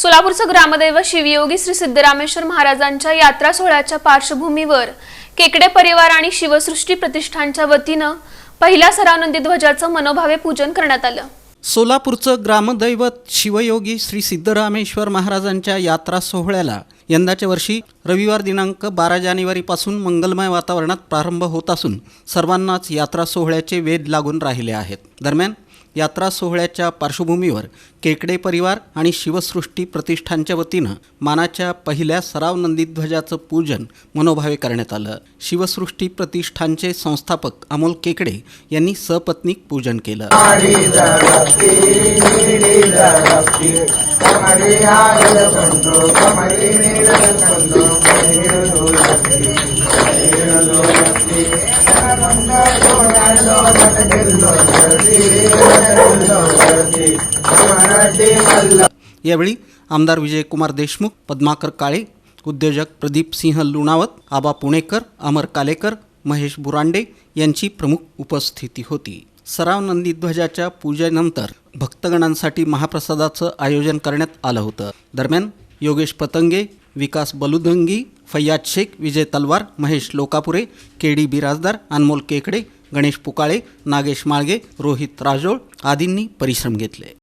सोलापूरचं ग्रामदैव शिवयोगी श्री सिद्धरामेश्वर महाराजांच्या यात्रा सोहळ्याच्या पार्श्वभूमीवर केकडे परिवार आणि शिवसृष्टी प्रतिष्ठानच्या वतीनं पहिल्या सरानंदी ध्वजाचं मनोभावे पूजन करण्यात आलं. सोलापूरचं ग्रामदैवत शिवयोगी श्री सिद्धरामेश्वर महाराजांच्या यात्रा सोहळ्याला यंदाच्या वर्षी रविवार दिनांक बारा जानेवारीपासून मंगलमय वातावरणात प्रारंभ होत असून सर्वांनाच यात्रा सोहळ्याचे वेध लागून राहिले आहेत. दरम्यान यात्रा सोहळ्याच्या पार्श्वभूमीवर केकडे परिवार आणि शिवसृष्टी प्रतिष्ठानच्या वतीनं मानाच्या पहिल्या सराव नंदीध्वजाचं पूजन मनोभावे करण्यात आलं. शिवसृष्टी प्रतिष्ठानचे संस्थापक अमोल केकडे यांनी सपत्नीक पूजन केलं. यावेळी आमदार विजयकुमार देशमुख पद्माकर काळे उद्योजक प्रदीप सिंह लुणावत आबा पुणेकर अमर कालेकर महेश बुरांडे यांची प्रमुख उपस्थिती होती. सराव नंदीध्वजाच्या पूजेनंतर भक्तगणांसाठी महाप्रसादाचं आयोजन करण्यात आलं होतं. दरम्यान योगेश पतंगे विकास बलुदंगी फैयाद शेख विजय तलवार महेश लोकापुरे के डी बिराजदार अनमोल केकडे गणेश पुकाळे नागेश माळगे रोहित राजोळ आदींनी परिश्रम घेतले.